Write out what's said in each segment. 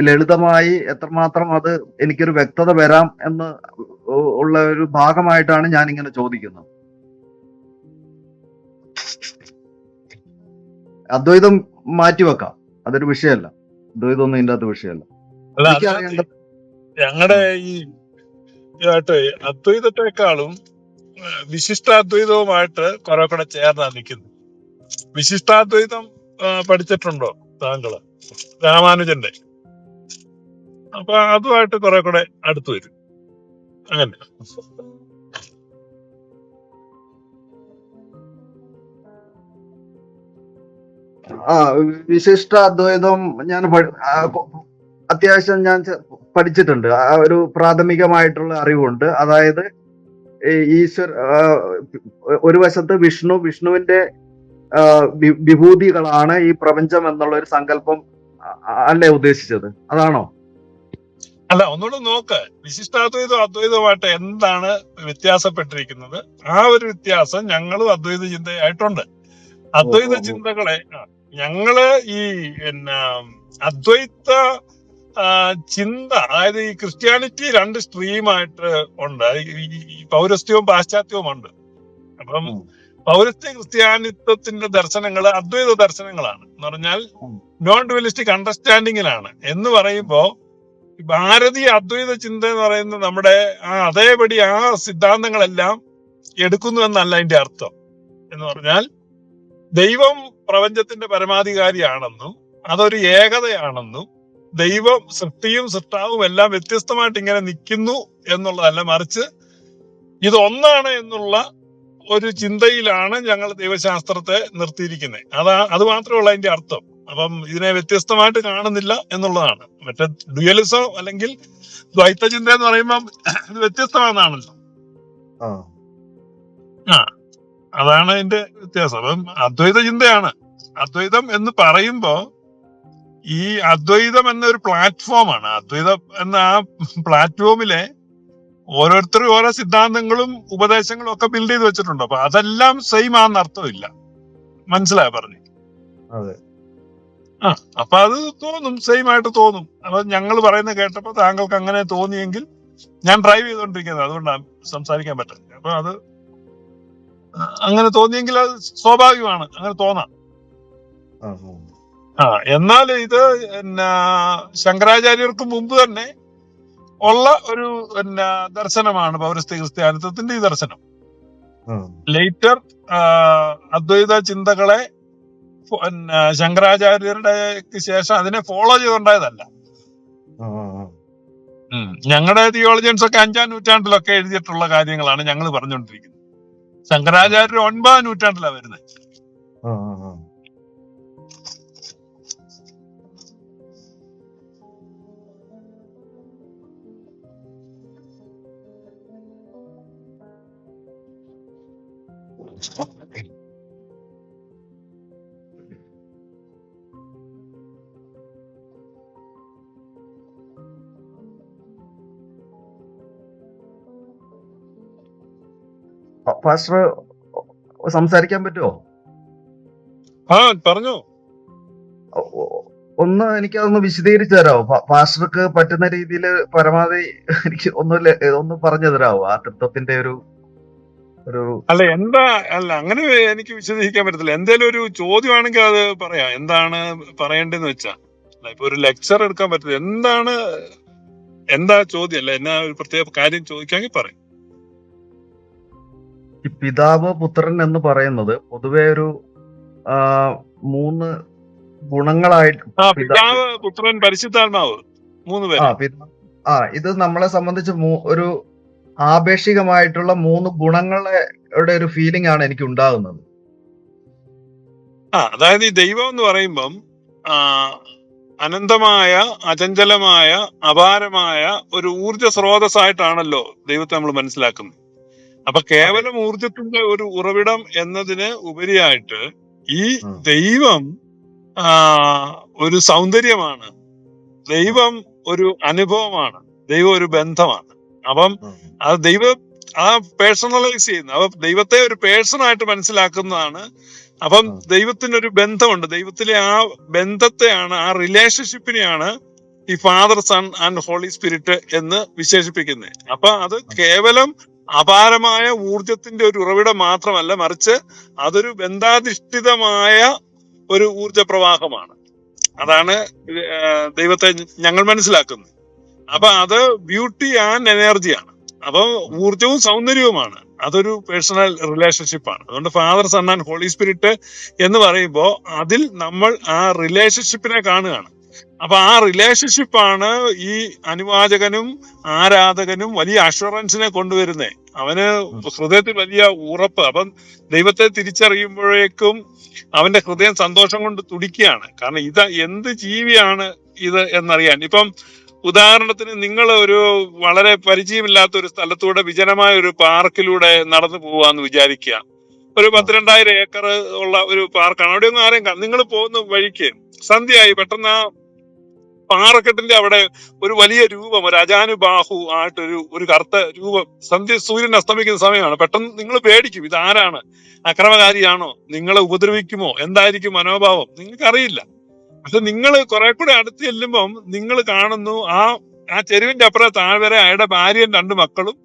ലളിതമായി എത്രമാത്രം അത് എനിക്കൊരു വ്യക്തത വരാം എന്ന് ഉള്ള ഒരു ഭാഗമായിട്ടാണ് ഞാൻ ഇങ്ങനെ ചോദിക്കുന്നത്. അദ്വൈതം മാറ്റിവെക്കാം. അതൊരു വിഷയമല്ല. അദ്വൈതം ഒന്നും ഇല്ലാത്ത അകത്ത് വിഷയമല്ല. ഞങ്ങളുടെ ഈ അദ്വൈതത്തെക്കാളും വിശിഷ്ടാദ്വൈതവുമായിട്ട് കുറെ കൂടെ ചേർന്നാ നിൽക്കുന്നത് വിശിഷ്ടാദ്വൈതം പഠിച്ചിട്ടുണ്ടോ താങ്കൾ? രാമാനുജന്റെ. അപ്പൊ അതുമായിട്ട് കുറെ കൂടെ അടുത്ത് വരും. അങ്ങനെ. ആ വിശിഷ്ട അദ്വൈതം ഞാൻ അത്യാവശ്യം ഞാൻ പഠിച്ചിട്ടുണ്ട്. ആ ഒരു പ്രാഥമികമായിട്ടുള്ള അറിവുണ്ട്. അതായത് ഈശ്വർ ഒരു വശത്ത് വിഷ്ണു വിഷ്ണുവിന്റെ വിഭൂതികളാണ് ഈ പ്രപഞ്ചം എന്നുള്ള ഒരു സങ്കല്പം അല്ലേ ഉദ്ദേശിച്ചത്? അതാണോ? അല്ല ഒന്നുകൂടെ നോക്ക്. വിശിഷ്ടാദ്വൈതവും അദ്വൈതവുമായിട്ട് എന്താണ് വ്യത്യാസപ്പെട്ടിരിക്കുന്നത്? ആ ഒരു വ്യത്യാസം ഞങ്ങളും അദ്വൈത ചിന്തയായിട്ടുണ്ട്. അദ്വൈത. ചിന്തകളെ ഞങ്ങൾ ഈ പിന്നെ അദ്വൈത ചിന്ത അതായത് ഈ ക്രിസ്ത്യാനിറ്റി രണ്ട് സ്ട്രീമായിട്ട് ഉണ്ട്. ഈ പൗരസ്ത്യവും പാശ്ചാത്യവും ഉണ്ട്. അപ്പം പൗരസ്ത്യ ക്രിസ്ത്യാനിത്വത്തിന്റെ ദർശനങ്ങൾ അദ്വൈത ദർശനങ്ങളാണ്. എന്ന് പറഞ്ഞാൽ നോൺ ഡുവലിസ്റ്റിക് അണ്ടർസ്റ്റാൻഡിങ്ങിലാണ്. എന്ന് പറയുമ്പോ ഭാരതീയ അദ്വൈത ചിന്ത എന്ന് പറയുന്നത് നമ്മുടെ ആ അതേപടി ആ സിദ്ധാന്തങ്ങളെല്ലാം എടുക്കുന്നു എന്നല്ല അതിന്റെ അർത്ഥം എന്ന് പറഞ്ഞാൽ ദൈവം പ്രപഞ്ചത്തിന്റെ പരമാധികാരിയാണെന്നും അതൊരു ഏകതയാണെന്നും ദൈവം സൃഷ്ടിയും സൃഷ്ടാവും എല്ലാം വ്യത്യസ്തമായിട്ട് ഇങ്ങനെ നിൽക്കുന്നു എന്നുള്ളതല്ല മറിച്ച് ഇത് ഒന്നാണ് എന്നുള്ള ഒരു ചിന്തയിലാണ് ഞങ്ങൾ ദൈവശാസ്ത്രത്തെ നിർത്തിയിരിക്കുന്നത്. അതാ അത് മാത്രമേ ഉള്ളൂ അതിന്റെ അർത്ഥം. അപ്പം ഇതിനെ വ്യത്യസ്തമായിട്ട് കാണുന്നില്ല എന്നുള്ളതാണ്. മറ്റേ ഡ്യുവലിസം അല്ലെങ്കിൽ ദ്വൈത ചിന്ത എന്ന് പറയുമ്പോൾ ഇത് വ്യത്യസ്തമാണെന്നാണല്ലോ. ആ. അതാണ് അതിന്റെ വ്യത്യാസം. അപ്പം അദ്വൈത ചിന്തയാണ് അദ്വൈതം എന്ന് പറയുമ്പോ ഈ അദ്വൈതം എന്നൊരു പ്ലാറ്റ്ഫോമാണ്. അദ്വൈതം എന്ന ആ പ്ലാറ്റ്ഫോമിലെ ഓരോരുത്തരും ഓരോ സിദ്ധാന്തങ്ങളും ഉപദേശങ്ങളും ഒക്കെ ബിൽഡ് ചെയ്ത് വെച്ചിട്ടുണ്ട്. അപ്പൊ അതെല്ലാം സെയിം ആണെന്ന് അർത്ഥമില്ല മനസ്സിലായ പറഞ്ഞു? അതെ. ആ. അപ്പൊ അത് തോന്നും സെയിം ആയിട്ട് തോന്നും. അപ്പൊ ഞങ്ങൾ പറയുന്നത് കേട്ടപ്പോ താങ്കൾക്ക് അങ്ങനെ തോന്നിയെങ്കിൽ ഞാൻ ഡ്രൈവ് ചെയ്തോണ്ടിരിക്കുന്നത് അതുകൊണ്ടാണ് സംസാരിക്കാൻ പറ്റുന്നത്. അപ്പൊ അത് അങ്ങനെ തോന്നിയെങ്കിൽ അത് സ്വാഭാവികമാണ്. അങ്ങനെ തോന്നാം. ആ എന്നാൽ ഇത് പിന്നെ ശങ്കരാചാര്യർക്ക് മുമ്പ് തന്നെ ഉള്ള ഒരു പിന്നെ ദർശനമാണ് പൗരസ്ത്യ ക്രിസ്ത്യാനിത്വത്തിന്റെ ഈ ദർശനം. ലേറ്റർ അദ്വൈത ചിന്തകളെ പിന്നെ ശങ്കരാചാര്യരുടെ ശേഷം അതിനെ ഫോളോ ചെയ്തുണ്ടായതല്ല. ഞങ്ങളുടെ തിയോളജിയൻസ് ഒക്കെ അഞ്ചാം നൂറ്റാണ്ടിലൊക്കെ എഴുതിയിട്ടുള്ള കാര്യങ്ങളാണ് ഞങ്ങൾ പറഞ്ഞുകൊണ്ടിരിക്കുന്നത് ശങ്കരാചാര്യർ ഒൻപതാം നൂറ്റാണ്ടിലാണ് വരുന്നത് ആ, പാസ്റ്റർ സംസാരിക്കാൻ പറ്റുമോ ആ പറഞ്ഞു. ഒന്ന് എനിക്കതൊന്ന് വിശദീകരിച്ചു തരാമോ ഫാസ്റ്റർക്ക് പാസ്റ്റർക്ക് പറ്റുന്ന രീതിയിൽ പരമാവധി എനിക്ക് ഒന്ന് ഒന്ന് പറഞ്ഞു തരാമോ ആ തൃത്വത്തിന്റെ ഒരു ഒരു അല്ല എന്താ അല്ല അങ്ങനെ എനിക്ക് വിശദീകരിക്കാൻ പറ്റത്തില്ല. എന്തേലും ഒരു ചോദ്യമാണെങ്കിൽ അത് പറയാം. എന്താണ് പറയേണ്ടതെന്ന് വെച്ചാ. ഇപ്പൊ ഒരു ലെക്ചർ എടുക്കാൻ പറ്റില്ല. എന്താണ് എന്താ ചോദ്യം? അല്ല എന്നാ ഒരു പ്രത്യേക കാര്യം ചോദിക്കാമെങ്കിൽ പറയും. ഈ പിതാവ് പുത്രൻ എന്ന് പറയുന്നത് പൊതുവെ ഒരു മൂന്ന് ഗുണങ്ങളായിട്ട് പിതാവ് പുത്രൻ പരിശുദ്ധാത്മാവ് മൂന്ന് ആ പേര് ആ ഇത് നമ്മളെ സംബന്ധിച്ച് ഒരു ആപേക്ഷികമായിട്ടുള്ള മൂന്ന് ഗുണങ്ങളുടെ ഒരു ഫീലിംഗ് ആണ് എനിക്ക് ഉണ്ടാകുന്നത്. ആ അതായത് ഈ ദൈവം എന്ന് പറയുമ്പം അനന്തമായ അചഞ്ചലമായ അപാരമായ ഒരു ഊർജ സ്രോതസ്സായിട്ടാണല്ലോ ദൈവത്തെ നമ്മൾ മനസ്സിലാക്കുന്നത്. അപ്പൊ കേവലം ഊർജത്തിന്റെ ഒരു ഉറവിടം എന്നതിന് ഉപരിയായിട്ട് ഈ ദൈവം ഒരു സൗന്ദര്യമാണ്. ദൈവം ഒരു അനുഭവമാണ്. ദൈവം ഒരു ബന്ധമാണ്. അപ്പം ആ ദൈവം ആ പേഴ്സണലൈസ് ചെയ്യുന്ന അപ്പൊ ദൈവത്തെ ഒരു പേഴ്സൺ ആയിട്ട് മനസ്സിലാക്കുന്നതാണ്. അപ്പം. ദൈവത്തിനൊരു ബന്ധമുണ്ട്. ദൈവത്തിലെ ആ ബന്ധത്തെയാണ് ആ റിലേഷൻഷിപ്പിനെയാണ് ഈ Father Son and Holy Spirit എന്ന് വിശേഷിപ്പിക്കുന്നത്. അപ്പൊ അത് കേവലം അപാരമായ ഊർജത്തിന്റെ ഒരു ഉറവിടം മാത്രമല്ല മറിച്ച് അതൊരു ബന്ധാധിഷ്ഠിതമായ ഒരു ഊർജ പ്രവാഹമാണ് അതാണ് ദൈവത്തെ ഞങ്ങൾ മനസ്സിലാക്കുന്നത്. അപ്പൊ അത് ബ്യൂട്ടി ആൻഡ് എനർജിയാണ് അപ്പൊ ഊർജവും സൗന്ദര്യവുമാണ്. അതൊരു പേഴ്സണൽ റിലേഷൻഷിപ്പാണ്. അതുകൊണ്ട് Father Son and Holy Spirit എന്ന് പറയുമ്പോൾ അതിൽ നമ്മൾ ആ റിലേഷൻഷിപ്പിനെ കാണുകയാണ്. അപ്പൊ ആ റിലേഷൻഷിപ്പാണ് ഈ അനുവാചകനും ആരാധകനും വലിയ അഷുറൻസിനെ കൊണ്ടുവരുന്നേ. അവന് ഹൃദയത്തിൽ വലിയ ഉറപ്പ്. അപ്പം ദൈവത്തെ തിരിച്ചറിയുമ്പോഴേക്കും അവന്റെ ഹൃദയം സന്തോഷം കൊണ്ട് തുടിക്കുകയാണ്. കാരണം ഇത് എന്ത് ജീവിയാണ് ഇത് എന്നറിയാൻ. ഇപ്പം ഉദാഹരണത്തിന് നിങ്ങൾ ഒരു വളരെ പരിചയമില്ലാത്ത ഒരു സ്ഥലത്തൂടെ വിജനമായ ഒരു പാർക്കിലൂടെ നടന്നു പോവാന്ന് വിചാരിക്കുക. ഒരു പത്തിരണ്ടായിരം ഏക്കർ ഉള്ള ഒരു പാർക്കാണ്. അവിടെ ഒന്നും ആരെയും നിങ്ങൾ പോകുന്ന വഴിക്ക് സന്ധ്യയായി പെട്ടെന്ന് ആ പാറക്കെട്ടിന്റെ അവിടെ ഒരു വലിയ രൂപം ഒരു അജാനുബാഹു ആയിട്ടൊരു ഒരു കറുത്ത രൂപം സന്ധ്യ സൂര്യൻ അസ്തമിക്കുന്ന സമയമാണ്. പെട്ടെന്ന് നിങ്ങൾ പേടിക്കും ഇത് ആരാണ് അക്രമകാരിയാണോ? നിങ്ങളെ ഉപദ്രവിക്കുമോ? എന്തായിരിക്കും മനോഭാവം? നിങ്ങൾക്ക് അറിയില്ല പക്ഷെ നിങ്ങൾ കുറെ കൂടെ അടുത്ത് ചെല്ലുമ്പം നിങ്ങൾ കാണുന്നു ആ ആ ചെരുവിന്റെ അപ്പുറം താഴ്വരെ അയാളുടെ ഭാര്യയും രണ്ട് മക്കളും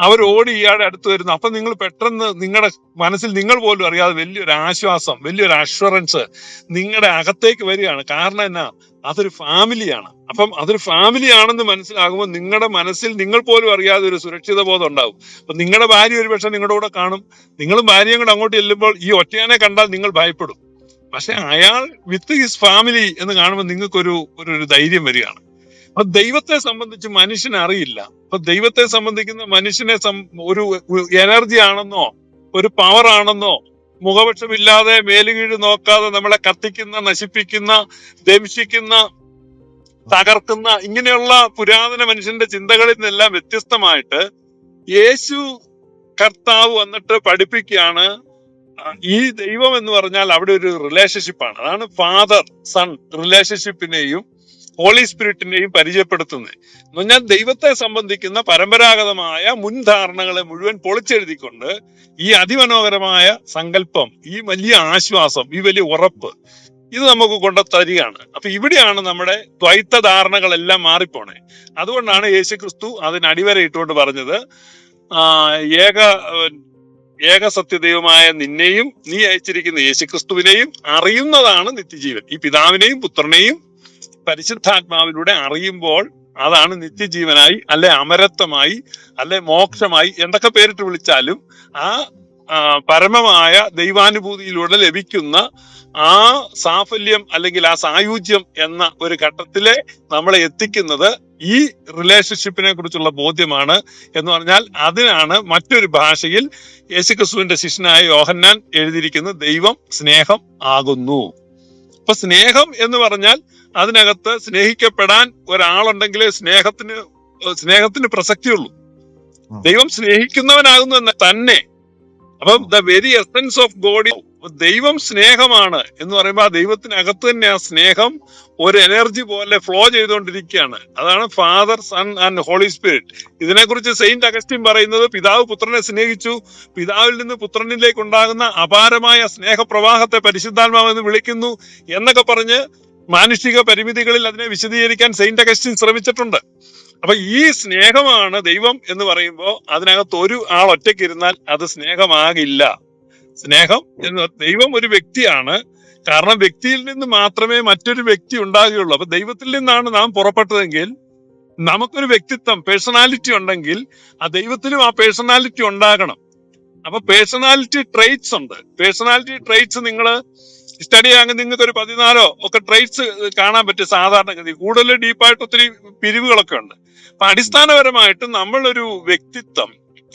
അവർ ഓടി ഇയാളുടെ അടുത്ത് വരുന്നു. അപ്പൊ നിങ്ങൾ പെട്ടെന്ന് നിങ്ങളുടെ മനസ്സിൽ നിങ്ങൾ പോലും അറിയാതെ വലിയൊരു ആശ്വാസം വലിയൊരു അഷ്വറൻസ് നിങ്ങളുടെ അകത്തേക്ക് വരികയാണ്. കാരണം എന്നാ? അതൊരു ഫാമിലിയാണ് അപ്പം അതൊരു ഫാമിലി ആണെന്ന് മനസ്സിലാകുമ്പോൾ നിങ്ങളുടെ മനസ്സിൽ നിങ്ങൾ പോലും അറിയാതെ ഒരു സുരക്ഷിത ബോധം ഉണ്ടാവും. അപ്പൊ നിങ്ങളുടെ ഭാര്യ ഒരു പക്ഷെ നിങ്ങളുടെ കൂടെ കാണും. നിങ്ങളും ഭാര്യയും കൂടെ അങ്ങോട്ട് ചെല്ലുമ്പോൾ ഈ ഒറ്റയാനെ കണ്ടാൽ നിങ്ങൾ ഭയപ്പെടും. പക്ഷെ അയാൾ വിത്ത് ഹിസ് ഫാമിലി എന്ന് കാണുമ്പോൾ നിങ്ങൾക്കൊരു ഒരു ധൈര്യം വരികയാണ്. അപ്പൊ ദൈവത്തെ സംബന്ധിച്ച് മനുഷ്യന് അറിയില്ല. അപ്പൊ ദൈവത്തെ സംബന്ധിക്കുന്ന മനുഷ്യനെ ഒരു എനർജി ആണെന്നോ ഒരു പവർ ആണെന്നോ മുഖപക്ഷമില്ലാതെ മേലുകീഴ് നോക്കാതെ നമ്മളെ കത്തിക്കുന്ന നശിപ്പിക്കുന്ന ദംശിക്കുന്ന തകർക്കുന്ന ഇങ്ങനെയുള്ള പുരാതന മനുഷ്യന്റെ ചിന്തകളിൽ നിന്നെല്ലാം വ്യത്യസ്തമായിട്ട് യേശു കർത്താവ് വന്നിട്ട് പഠിപ്പിക്കുകയാണ് ഈ ദൈവം എന്ന് പറഞ്ഞാൽ അവിടെ ഒരു റിലേഷൻഷിപ്പാണ് അതാണ് ഫാദർ സൺ റിലേഷൻഷിപ്പിനെയും ഹോളി സ്പിരിറ്റിനെയും പരിചയപ്പെടുത്തുന്നത്. എന്ന് പറഞ്ഞാൽ ദൈവത്തെ സംബന്ധിക്കുന്ന പരമ്പരാഗതമായ മുൻധാരണകളെ മുഴുവൻ പൊളിച്ചെഴുതിക്കൊണ്ട് ഈ അതിമനോഹരമായ സങ്കല്പം ഈ വലിയ ആശ്വാസം ഈ വലിയ ഉറപ്പ് ഇത് നമുക്ക് കൊണ്ട തരികയാണ് അപ്പൊ ഇവിടെയാണ് നമ്മുടെ ദ്വൈത ധാരണകളെല്ലാം മാറിപ്പോണേ. അതുകൊണ്ടാണ് യേശുക്രിസ്തു അതിന് അടിവരയിട്ടുകൊണ്ട് പറഞ്ഞത് ഏക ഏക സത്യദൈവമായ നിന്നെയും നീ അയച്ചിരിക്കുന്ന യേശുക്രിസ്തുവിനെയും അറിയുന്നതാണ് നിത്യജീവൻ. ഈ പിതാവിനെയും പുത്രനെയും പരിശുദ്ധാത്മാവിലൂടെ അറിയുമ്പോൾ അതാണ് നിത്യജീവനായി അല്ലെ അമരത്വമായി അല്ലെ മോക്ഷമായി എന്തൊക്കെ പേരിട്ട് വിളിച്ചാലും ആ പരമമായ ദൈവാനുഭൂതിയിലൂടെ ലഭിക്കുന്ന ആ സാഫല്യം അല്ലെങ്കിൽ ആ സായുജ്യം എന്ന ഒരു ഘട്ടത്തിലെ നമ്മളെ എത്തിക്കുന്നത് ഈ റിലേഷൻഷിപ്പിനെ കുറിച്ചുള്ള ബോധ്യമാണ് എന്ന് പറഞ്ഞാൽ അതിനാണ് മറ്റൊരു ഭാഷയിൽ യേശുക്രിസ്തുവിന്റെ ശിഷ്യനായ യോഹന്നാൻ എഴുതിയിരിക്കുന്നത് ദൈവം സ്നേഹം ആകുന്നു. അപ്പൊ സ്നേഹം എന്ന് പറഞ്ഞാൽ അതിനകത്ത് സ്നേഹിക്കപ്പെടാൻ ഒരാളുണ്ടെങ്കിലേ സ്നേഹത്തിന് സ്നേഹത്തിന് പ്രസക്തിയുള്ളൂ. ദൈവം സ്നേഹിക്കുന്നവനാകുന്നു എന്ന തന്നെ അപ്പം the very essence of God ദൈവം സ്നേഹമാണ് എന്ന് പറയുമ്പോൾ ആ ദൈവത്തിനകത്ത് തന്നെ ആ സ്നേഹം ഒരു എനർജി പോലെ ഫ്ലോ ചെയ്തുകൊണ്ടിരിക്കുകയാണ്. അതാണ് Father Son and Holy Spirit ഇതിനെക്കുറിച്ച് സെയിന്റ് അഗസ്റ്റിൻ പറയുന്നത് പിതാവ് പുത്രനെ സ്നേഹിച്ചു. പിതാവിൽ നിന്ന് പുത്രനിലേക്ക് ഉണ്ടാകുന്ന അപാരമായ സ്നേഹപ്രവാഹത്തെ പരിശുദ്ധാത്മാവ് എന്ന് വിളിക്കുന്നു എന്നൊക്കെ പറഞ്ഞ് മാനുഷിക പരിമിതികളിൽ അതിനെ വിശദീകരിക്കാൻ സെയിന്റ് അഗസ്റ്റിൻ ശ്രമിച്ചിട്ടുണ്ട്. അപ്പൊ ഈ സ്നേഹമാണ് ദൈവം എന്ന് പറയുമ്പോൾ അതിനകത്ത് ഒരു ആൾ ഒറ്റയ്ക്ക് ഇരുന്നാൽ അത് സ്നേഹമാകില്ല. സ്നേഹം എന്ന് ദൈവം ഒരു വ്യക്തിയാണ്. കാരണം വ്യക്തിയിൽ നിന്ന് മാത്രമേ മറ്റൊരു വ്യക്തി ഉണ്ടാകുകയുള്ളൂ. അപ്പൊ ദൈവത്തിൽ നിന്നാണ് നാം പുറപ്പെട്ടതെങ്കിൽ നമുക്കൊരു വ്യക്തിത്വം പേഴ്സണാലിറ്റി ഉണ്ടെങ്കിൽ ആ ദൈവത്തിലും ആ പേഴ്സണാലിറ്റി ഉണ്ടാകണം. അപ്പൊ പേഴ്സണാലിറ്റി ട്രെയ്റ്റ്സ് ഉണ്ട്. പേഴ്സണാലിറ്റി ട്രെയ്റ്റ്സ് നിങ്ങൾ സ്റ്റഡി ചെയ്യാൻ നിങ്ങൾക്ക് ഒരു പതിനാലോ ഒക്കെ ട്രെയ്റ്റ്സ് കാണാൻ പറ്റും സാധാരണഗതി. കൂടുതൽ ഡീപ്പായിട്ട് ഒത്തിരി പിരിവുകളൊക്കെ ഉണ്ട്. അപ്പൊ അടിസ്ഥാനപരമായിട്ട് നമ്മളൊരു വ്യക്തിത്വം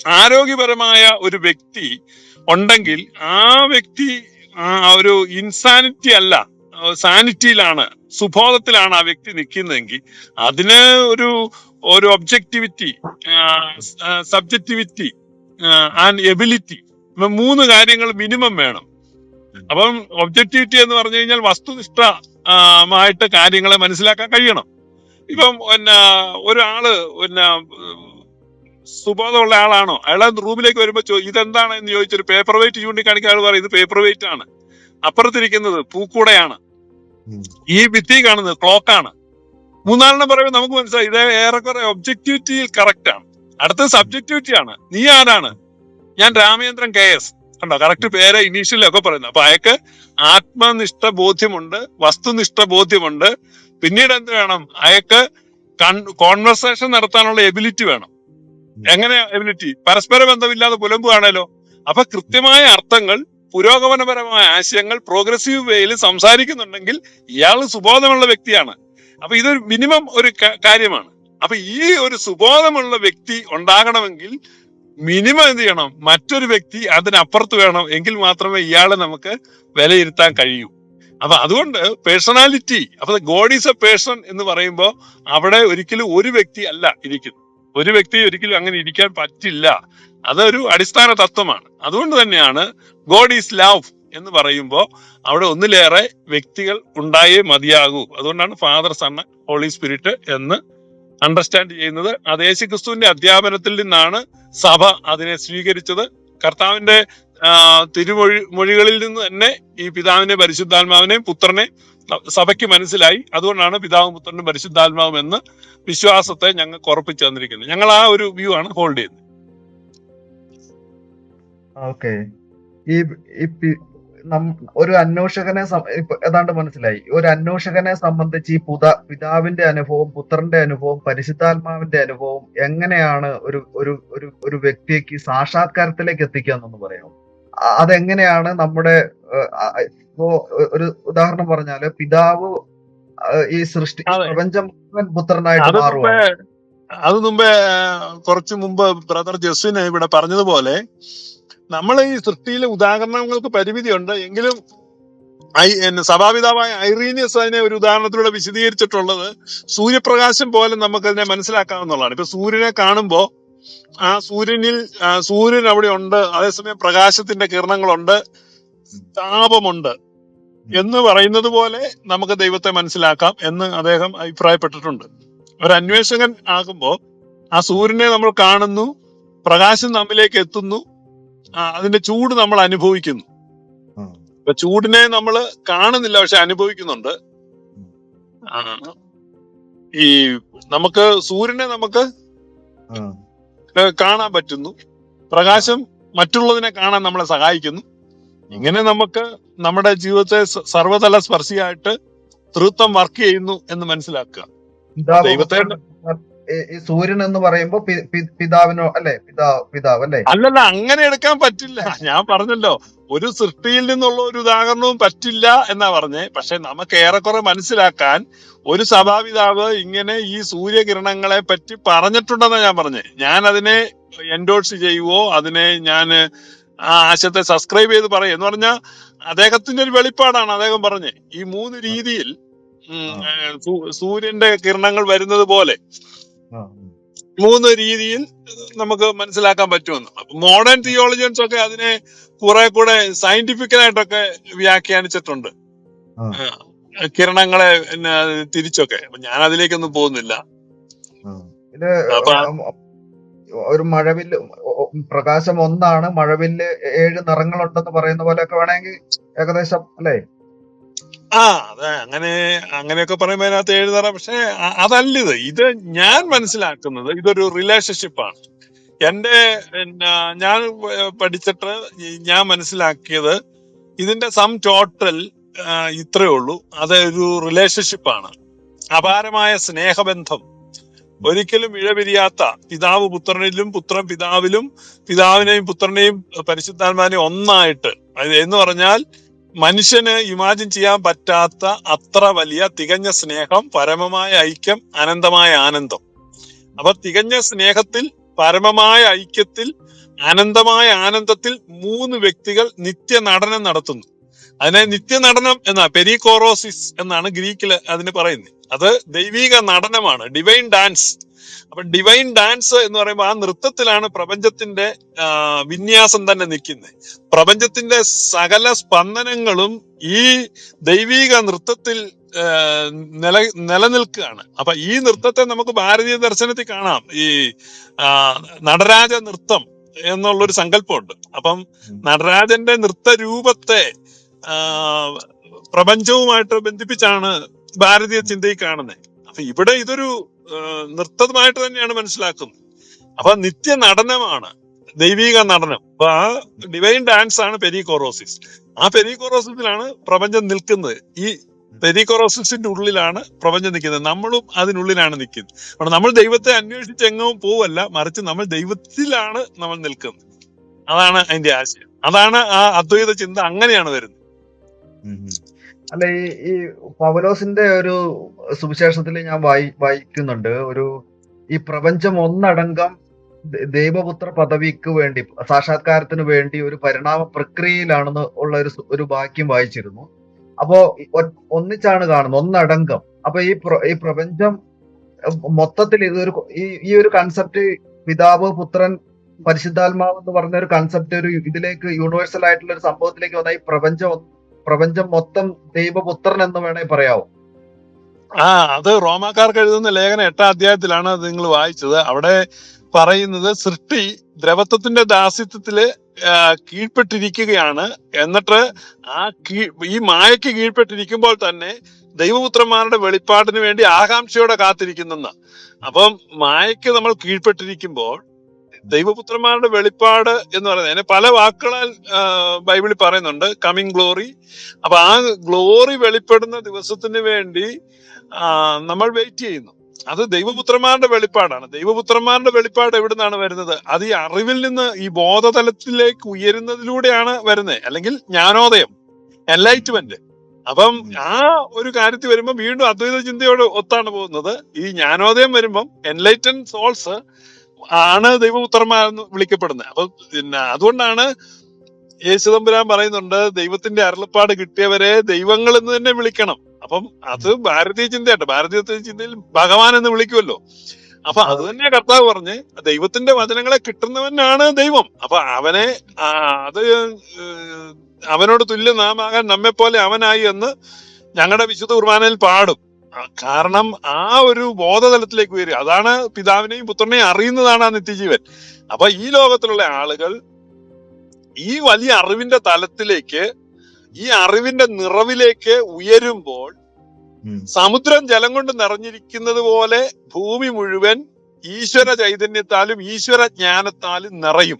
ആരോഗ്യപരമായ ഒരു വ്യക്തി ഉണ്ടെങ്കിൽ ആ വ്യക്തി ഒരു ഇൻസാനിറ്റി അല്ല സാനിറ്റിയിലാണ് സുബോധത്തിലാണ് ആ വ്യക്തി നിൽക്കുന്നതെങ്കിൽ അതിന് ഒരു ഒരു ഒബ്ജക്ടിവിറ്റി സബ്ജക്ടിവിറ്റി ആൻഡ് എബിലിറ്റി മൂന്ന് കാര്യങ്ങൾ മിനിമം വേണം. അപ്പം ഒബ്ജക്ടിവിറ്റി എന്ന് പറഞ്ഞു കഴിഞ്ഞാൽ വസ്തുനിഷ്ഠമായിട്ട് കാര്യങ്ങളെ മനസ്സിലാക്കാൻ കഴിയണം. ഇപ്പം പിന്നെ ഒരാൾ പിന്നെ സുബോധമുള്ള ആളാണോ? അയാൾ റൂമിലേക്ക് വരുമ്പോ ചോ ഇതെന്താണ് എന്ന് ചോദിച്ചൊരു പേപ്പർ വെയിറ്റ് ചൂണ്ടിക്കാണിക്കാൻ ആൾ പറയും ഇത് പേപ്പർ വെയിറ്റ് ആണ്. അപ്പുറത്തിരിക്കുന്നത് പൂക്കൂടയാണ്. ഈ ഭിത്തി കാണുന്നത് ക്ലോക്കാണ് മൂന്നാലെണ്ണം പറയുമ്പോൾ നമുക്ക് മനസ്സിലായി ഇത് ഏറെക്കുറെ ഒബ്ജക്ടിവിറ്റിയിൽ കറക്റ്റ് ആണ്. അടുത്ത സബ്ജക്ടിവിറ്റി ആണ്. നീ ആരാണ്? ഞാൻ രാമചന്ദ്രൻ കെ എസ്. കണ്ടോ? കറക്റ്റ് പേര് ഇനീഷ്യലൊക്കെ പറയുന്നു. അപ്പൊ അയാൾക്ക് ആത്മനിഷ്ഠ ബോധ്യമുണ്ട് വസ്തുനിഷ്ഠ ബോധ്യമുണ്ട് പിന്നീട് എന്ത് വേണം? അയാൾക്ക് കോൺവെർസേഷൻ നടത്താനുള്ള എബിലിറ്റി വേണം. എങ്ങനെ എബിലിറ്റി പരസ്പര ബന്ധമില്ലാതെ പുലമ്പുകയാണല്ലോ അപ്പൊ കൃത്യമായ അർത്ഥങ്ങൾ പുരോഗമനപരമായ ആശയങ്ങൾ പ്രോഗ്രസീവ് വേയിൽ സംസാരിക്കുന്നുണ്ടെങ്കിൽ ഇയാൾ സുബോധമുള്ള വ്യക്തിയാണ്. അപ്പൊ ഇതൊരു മിനിമം ഒരു കാര്യമാണ്. അപ്പൊ ഈ ഒരു സുബോധമുള്ള വ്യക്തി ഉണ്ടാകണമെങ്കിൽ മിനിമം എന്ത് ചെയ്യണം? മറ്റൊരു വ്യക്തി അതിനപ്പുറത്ത് വേണം എങ്കിൽ മാത്രമേ ഇയാളെ നമുക്ക് വിലയിരുത്താൻ കഴിയൂ. അപ്പൊ അതുകൊണ്ട് പേഴ്സണാലിറ്റി അപ്പൊ ഗോഡ് ഈസ് എ പേഴ്സൺ എന്ന് പറയുമ്പോൾ അവിടെ ഒരിക്കലും ഒരു വ്യക്തി അല്ല ഇരിക്കുന്നത്. ഒരു വ്യക്തി ഒരിക്കലും അങ്ങനെ ഇരിക്കാൻ പറ്റില്ല. അതൊരു അടിസ്ഥാന തത്വമാണ്. അതുകൊണ്ട് തന്നെയാണ് ഗോഡ് ഈസ് ലവ് എന്ന് പറയുമ്പോൾ അവിടെ ഒന്നിലേറെ വ്യക്തികൾ ഉണ്ടായേ മതിയാകൂ. അതുകൊണ്ടാണ് ഫാദർ സൺ ഹോളി സ്പിരിറ്റ് എന്ന് അണ്ടർസ്റ്റാൻഡ് ചെയ്യുന്നത്. അത് യേശു ക്രിസ്തുവിന്റെ അധ്യാപനത്തിൽ നിന്നാണ് സഭ അതിനെ സ്വീകരിച്ചത്. കർത്താവിന്റെ തിരുമൊഴി മൊഴികളിൽ നിന്ന് തന്നെ ഈ പിതാവിനെ പരിശുദ്ധാത്മാവിനെയും പുത്രനെ സഭയ്ക്ക് മനസ്സിലായി. അതുകൊണ്ടാണ് പിതാവും പുത്രനും പരിശുദ്ധാത്മാവും എന്ന് വിശ്വാസത്തെ ഞങ്ങൾ ഉറപ്പിച്ചു തന്നിരിക്കുന്നത്. ഞങ്ങൾ ആ ഒരു വ്യൂ ആണ് ഹോൾഡ് ചെയ്യുന്നത്. ഓക്കെ. ഈ ഒരു അന്വേഷകനെ ഏതാണ്ട് മനസ്സിലായി. ഒരു അന്വേഷകനെ സംബന്ധിച്ച് ഈ പുത പിതാവിന്റെ അനുഭവം പുത്രന്റെ അനുഭവം പരിശുദ്ധാത്മാവിന്റെ അനുഭവം എങ്ങനെയാണ് ഒരു ഒരു ഒരു വ്യക്തിക്ക് സാക്ഷാത്കാരത്തിലേക്ക് എത്തിക്കുക എന്നൊന്ന് പറയാമോ? അതെങ്ങനെയാണ് നമ്മുടെ ഇപ്പോ ഒരു ഉദാഹരണം പറഞ്ഞാൽ പിതാവ് ഈ സൃഷ്ടി പ്രപഞ്ചം മുഴുവൻ പുത്രനായിട്ട് മാറുക അത് മുമ്പേ കുറച്ചു മുമ്പ് ബ്രദർ ജസ്വിന് ഇവിടെ പറഞ്ഞതുപോലെ നമ്മൾ ഈ സൃഷ്ടിയിലെ ഉദാഹരണങ്ങൾക്ക് പരിമിതിയുണ്ട്. എങ്കിലും ഐ- എന്നെ സഭാപിതാവായ ഐറീനിയസ് അതിനെ ഒരു ഉദാഹരണത്തിലൂടെ വിശദീകരിച്ചിട്ടുള്ളത് സൂര്യപ്രകാശം പോലെ നമുക്കതിനെ മനസ്സിലാക്കാവുന്നതാണ്. ഇപ്പൊ സൂര്യനെ കാണുമ്പോ ആ സൂര്യനിൽ സൂര്യൻ അവിടെ ഉണ്ട്. അതേസമയം പ്രകാശത്തിന്റെ കിരണങ്ങളുണ്ട്. താപമുണ്ട്. എന്ന് പറയുന്നത് പോലെ നമുക്ക് ദൈവത്തെ മനസ്സിലാക്കാം എന്ന് അദ്ദേഹം അഭിപ്രായപ്പെട്ടിട്ടുണ്ട്. ഒരു അന്വേഷകൻ ആകുമ്പോ ആ സൂര്യനെ നമ്മൾ കാണുന്നു പ്രകാശം നമ്മിലേക്ക് എത്തുന്നു അതിന്റെ ചൂട് നമ്മൾ അനുഭവിക്കുന്നു. അപ്പൊ ചൂടിനെ നമ്മൾ കാണുന്നില്ല പക്ഷെ അനുഭവിക്കുന്നുണ്ട്. ഈ നമുക്ക് സൂര്യനെ നമുക്ക് കാണാൻ പറ്റുന്നു. പ്രകാശം മറ്റുള്ളതിനെ കാണാൻ നമ്മളെ സഹായിക്കുന്നു. ഇങ്ങനെ നമുക്ക് നമ്മുടെ ജീവിതത്തെ സർവതല സ്പർശിയായിട്ട് തൃത്വം വർക്ക് ചെയ്യുന്നു എന്ന് മനസ്സിലാക്കുക. ദൈവത്തെ സൂര്യൻ എന്ന് പറയുമ്പോ പിതാവിനോ അല്ലെ? പിതാവ് പിതാവ് അല്ലെ? അല്ലല്ല അങ്ങനെ എടുക്കാൻ പറ്റില്ല. ഞാൻ പറഞ്ഞല്ലോ ഒരു സൃഷ്ടിയിൽ നിന്നുള്ള ഒരു ഉദാഹരണവും പറ്റില്ല എന്നാ പറഞ്ഞേ. പക്ഷെ നമുക്ക് ഏറെക്കുറെ മനസ്സിലാക്കാൻ ഒരു സഭാപിതാവ് ഇങ്ങനെ ഈ സൂര്യകിരണങ്ങളെ പറ്റി പറഞ്ഞിട്ടുണ്ടെന്നാ ഞാൻ പറഞ്ഞേ. ഞാൻ അതിനെ എൻഡോഴ്സ് ചെയ്യുവോ അതിനെ ഞാൻ ആ ആശയത്തെ സബ്സ്ക്രൈബ് ചെയ്ത് പറയും എന്ന് പറഞ്ഞാൽ അദ്ദേഹത്തിന്റെ ഒരു വെളിപ്പാടാണ് അദ്ദേഹം പറഞ്ഞേ. ഈ മൂന്ന് രീതിയിൽ സൂര്യന്റെ കിരണങ്ങൾ വരുന്നത് പോലെ. മൂന്ന് രീതിയിൽ നമുക്ക് മനസ്സിലാക്കാൻ പറ്റുമെന്ന്. മോഡേൺ തിയോളജിയൻസ് ഒക്കെ അതിനെ കുറെ കൂടെ സയന്റിഫിക്കലായിട്ടൊക്കെ വ്യാഖ്യാനിച്ചിട്ടുണ്ട്. കിരണങ്ങളെ തിരിച്ചൊക്കെ. ഞാൻ അതിലേക്കൊന്നും പോകുന്നില്ല. ഒരു മഴവില്ല് പ്രകാശം ഒന്നാണ്. മഴവില്ല് ഏഴ് നിറങ്ങളുണ്ടെന്ന് പറയുന്ന പോലെയൊക്കെ വേണമെങ്കിൽ ഏകദേശം അല്ലെ? ആ അതെ അങ്ങനെ അങ്ങനെയൊക്കെ പറയുമ്പോൾ അതിനകത്ത് എഴുതാറ. പക്ഷെ അതല്ല ഇത് ഇത് ഞാൻ മനസ്സിലാക്കുന്നത് ഇതൊരു റിലേഷൻഷിപ്പാണ്. എന്റെ ഞാൻ പഠിച്ചിട്ട് ഞാൻ മനസ്സിലാക്കിയത് ഇതിന്റെ സം ടോട്ടൽ ഇത്രയേ ഉള്ളൂ. അത് ഒരു റിലേഷൻഷിപ്പാണ്. അപാരമായ സ്നേഹബന്ധം. ഒരിക്കലും ഇഴപിരിയാത്ത പിതാവ് പുത്രനിലും പുത്രൻ പിതാവിലും പിതാവിനെയും പുത്രനെയും പരിശുദ്ധാത്മാനെയും ഒന്നായിട്ട് എന്ന് പറഞ്ഞാൽ മനുഷ്യന് ഇമാജിൻ ചെയ്യാൻ പറ്റാത്ത അത്ര വലിയ തികഞ്ഞ സ്നേഹം പരമമായ ഐക്യം അനന്തമായ ആനന്ദം. അപ്പൊ തികഞ്ഞ സ്നേഹത്തിൽ പരമമായ ഐക്യത്തിൽ അനന്തമായ ആനന്ദത്തിൽ മൂന്ന് വ്യക്തികൾ നിത്യ നടനം നടത്തുന്നു. അതിനെ നിത്യ നടനം എന്ന പെരികോറോസിസ് എന്നാണ് ഗ്രീക്കിൽ അതിന് പറയുന്നത് അത് ദൈവിക നടനമാണ് ഡിവൈൻ ഡാൻസ് അപ്പൊ ഡിവൈൻ ഡാൻസ് എന്ന് പറയുമ്പോൾ ആ നൃത്തത്തിലാണ് പ്രപഞ്ചത്തിന്റെ വിന്യാസം തന്നെ നിൽക്കുന്നത് പ്രപഞ്ചത്തിന്റെ സകല സ്പന്ദനങ്ങളും ഈ ദൈവീക നൃത്തത്തിൽ നില നിലനിൽക്കുകയാണ്. അപ്പൊ ഈ നൃത്തത്തെ നമുക്ക് ഭാരതീയ ദർശനത്തിൽ കാണാം. ഈ നടരാജ നൃത്തം എന്നുള്ളൊരു സങ്കല്പമുണ്ട്. അപ്പം നടരാജന്റെ നൃത്ത രൂപത്തെ പ്രപഞ്ചവുമായിട്ട് ബന്ധിപ്പിച്ചാണ് ഭാരതീയ ചിന്തയിൽ കാണുന്നത് അപ്പൊ ഇവിടെ ഇതൊരു നൃത്തമായിട്ട് തന്നെയാണ് മനസ്സിലാക്കുന്നത്. അപ്പൊ നിത്യ നടനമാണ് ദൈവിക നടനം. അപ്പൊ ആ ഡിവൈൻ ഡാൻസ് ആണ് പെരിക്കോറോസിസ് ആ പെരിക്കോറോസിസിലാണ് പ്രപഞ്ചം നിൽക്കുന്നത്. ഈ പെരിക്കോറോസിസിന്റെ ഉള്ളിലാണ് പ്രപഞ്ചം നിൽക്കുന്നത്. നമ്മളും അതിനുള്ളിലാണ് നിൽക്കുന്നത്. അപ്പോൾ നമ്മൾ ദൈവത്തെ അന്വേഷിച്ച് എങ്ങും പോവല്ല മറിച്ച് നമ്മൾ ദൈവത്തിലാണ് നമ്മൾ നിൽക്കുന്നത്. അതാണ് അതിന്റെ ആശയം. അതാണ് ആ അദ്വൈത ചിന്ത അങ്ങനെയാണ് വരുന്നത്. അല്ല ഈ ഈ പൗലോസിന്റെ ഒരു സുവിശേഷത്തിൽ ഞാൻ വായി വായിക്കുന്നുണ്ട്. ഒരു ഈ പ്രപഞ്ചം ഒന്നടങ്കം ദൈവപുത്ര പദവിക്ക് വേണ്ടി സാക്ഷാത്കാരത്തിന് വേണ്ടി ഒരു പരിണാമ പ്രക്രിയയിലാണെന്ന് ഉള്ള ഒരു ഒരു വാക്യം വായിച്ചിരുന്നു. അപ്പോ ഒന്നിച്ചാണ് കാണുന്നത് ഒന്നടങ്കം. അപ്പൊ ഈ ഈ പ്രപഞ്ചം മൊത്തത്തിൽ ഇതൊരു ഈ ഒരു കൺസെപ്റ്റ് പിതാവ് പുത്രൻ പരിശുദ്ധാത്മാവ് എന്ന് പറഞ്ഞ ഒരു കൺസെപ്റ്റ് ഒരു ഇതിലേക്ക് യൂണിവേഴ്സൽ ആയിട്ടുള്ള ഒരു സംഭവത്തിലേക്ക് വന്ന ഈ പ്രപഞ്ചം പ്രപഞ്ചം മൊത്തം ദൈവപുത്രൻ എന്ന് വേണേ പറയാവോ. ആ അത് റോമാക്കാർക്ക് എഴുതുന്ന ലേഖനം എട്ടാം അധ്യായത്തിലാണ് അത് നിങ്ങൾ വായിച്ചത്. അവിടെ പറയുന്നത് സൃഷ്ടി ദ്രവത്വത്തിന്റെ ദാസിത്വത്തിൽ കീഴ്പ്പെട്ടിരിക്കുകയാണ്. എന്നിട്ട് ആ കീ ഈ മായയ്ക്ക് കീഴ്പ്പെട്ടിരിക്കുമ്പോൾ തന്നെ ദൈവപുത്രന്മാരുടെ വെളിപ്പാടിന് വേണ്ടി ആകാംക്ഷയോടെ കാത്തിരിക്കുന്നെന്ന്. അപ്പം മായയ്ക്ക് നമ്മൾ കീഴ്പ്പെട്ടിരിക്കുമ്പോൾ ദൈവപുത്രന്മാരുടെ വെളിപ്പാട് എന്ന് പറയുന്നത്. അതിന് പല വാക്കുകളാൽ ബൈബിളിൽ പറയുന്നുണ്ട്. കമ്മിങ് ഗ്ലോറി അപ്പൊ ആ ഗ്ലോറി വെളിപ്പെടുന്ന ദിവസത്തിന് വേണ്ടി നമ്മൾ വെയിറ്റ് ചെയ്യുന്നു. അത് ദൈവപുത്രന്മാരുടെ വെളിപ്പാടാണ്. ദൈവപുത്രന്മാരുടെ വെളിപ്പാട് എവിടുന്നാണ് വരുന്നത്? അത് ഈ അറിവിൽ നിന്ന് ഈ ബോധതലത്തിലേക്ക് ഉയരുന്നതിലൂടെയാണ് വരുന്നത്. അല്ലെങ്കിൽ ജ്ഞാനോദയം എൻലൈറ്റ്മെന്റ് അപ്പം ആ ഒരു കാര്യത്തിൽ വരുമ്പോൾ വീണ്ടും അദ്വൈത ചിന്തയോട് ഒത്താണ് പോകുന്നത്. ഈ ജ്ഞാനോദയം വരുമ്പം എൻലൈറ്റൻ സോൾസ് ആണ് ദൈവപുത്രന്മാരെന്ന് വിളിക്കപ്പെടുന്നത്. അപ്പൊ പിന്നെ അതുകൊണ്ടാണ് യേശുദമ്പുരാൻ പറയുന്നുണ്ട് ദൈവത്തിന്റെ അരുളപ്പാട് കിട്ടിയവരെ ദൈവങ്ങൾ എന്ന് തന്നെ വിളിക്കണം. അപ്പം അത് ഭാരതീയ ചിന്തയായിട്ട് ഭാരതീയ ചിന്തയിൽ ഭഗവാൻ എന്ന് വിളിക്കുമല്ലോ. അപ്പൊ അത് തന്നെ കർത്താവ് പറഞ്ഞ് ദൈവത്തിന്റെ വചനങ്ങളെ കിട്ടുന്നവനാണ് ദൈവം. അപ്പൊ അവനെ അത് അവനോട് തുല്യ നാമാകാൻ നമ്മെ പോലെ അവനായി എന്ന് ഞങ്ങളുടെ വിശുദ്ധ കുർബാനയിൽ പാടും. കാരണം ആ ഒരു ബോധതലത്തിലേക്ക് വരിക അതാണ് പിതാവിനെയും പുത്രനെയും അറിയുന്നതാണ് ആ നിത്യജീവൻ. അപ്പൊ ഈ ലോകത്തിലുള്ള ആളുകൾ ഈ വലിയ അറിവിന്റെ തലത്തിലേക്ക് ഈ അറിവിന്റെ നിറവിലേക്ക് ഉയരുമ്പോൾ സമുദ്രം ജലം കൊണ്ട് നിറഞ്ഞിരിക്കുന്നത് പോലെ ഭൂമി മുഴുവൻ ഈശ്വര ചൈതന്യത്താലും ഈശ്വര ജ്ഞാനത്താലും നിറയും.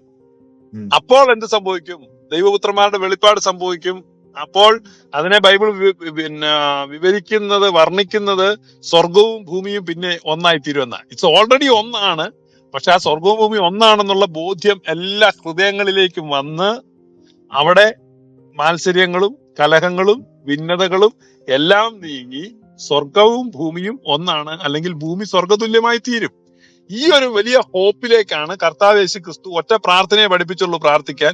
അപ്പോൾ എന്ത് സംഭവിക്കും? ദൈവപുത്രന്മാരുടെ വെളിപ്പാട് സംഭവിക്കും. അപ്പോൾ അതിനെ ബൈബിൾ പിന്നെ വിവരിക്കുന്നത് വർണിക്കുന്നത് സ്വർഗവും ഭൂമിയും പിന്നെ ഒന്നായി തീരുമെന്ന ഇറ്റ്സ് ഓൾറെഡി ഒന്നാണ്. പക്ഷെ ആ സ്വർഗവും ഭൂമിയും ഒന്നാണെന്നുള്ള ബോധ്യം എല്ലാ ഹൃദയങ്ങളിലേക്കും വന്ന് അവിടെ മാത്സര്യങ്ങളും കലഹങ്ങളും ഭിന്നതകളും എല്ലാം നീങ്ങി സ്വർഗവും ഭൂമിയും ഒന്നാണ്. അല്ലെങ്കിൽ ഭൂമി സ്വർഗതുല്യമായി തീരും ഈ ഒരു വലിയ ഹോപ്പിലേക്കാണ് കർത്താവ് ക്രിസ്തു ഒറ്റ പ്രാർത്ഥനയെ പഠിപ്പിച്ചുള്ളൂ പ്രാർത്ഥിക്കാൻ.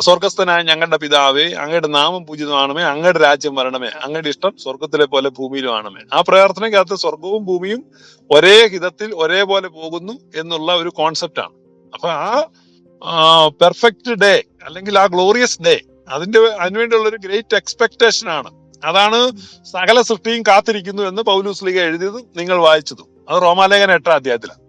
സ്വർഗസ്ഥനായ ഞങ്ങളുടെ പിതാവേ അങ്ങയുടെ നാമം പൂജിതമാണമേ അങ്ങയുടെ രാജ്യം വരണമേ അങ്ങയുടെ ഇഷ്ടം സ്വർഗത്തിലെ പോലെ ഭൂമിയിലും ആണമേ. ആ പ്രാർത്ഥനയ്ക്കകത്ത് സ്വർഗവും ഭൂമിയും ഒരേ ഹിതത്തിൽ ഒരേപോലെ പോകുന്നു എന്നുള്ള ഒരു കോൺസെപ്റ്റ് ആണ്. അപ്പൊ ആ പെർഫെക്റ്റ് ഡേ അല്ലെങ്കിൽ ആ ഗ്ലോറിയസ് ഡേ അതിന്റെ അതിനുവേണ്ടിയുള്ള ഒരു ഗ്രേറ്റ് എക്സ്പെക്ടേഷൻ ആണ്. അതാണ് സകല സൃഷ്ടിയും കാത്തിരിക്കുന്നു എന്ന് പൗലൂസ് ലീഗ എഴുതിയതും നിങ്ങൾ വായിച്ചതും. അത് റോമാലേഖന എട്ടാം അധ്യായത്തിലാണ്.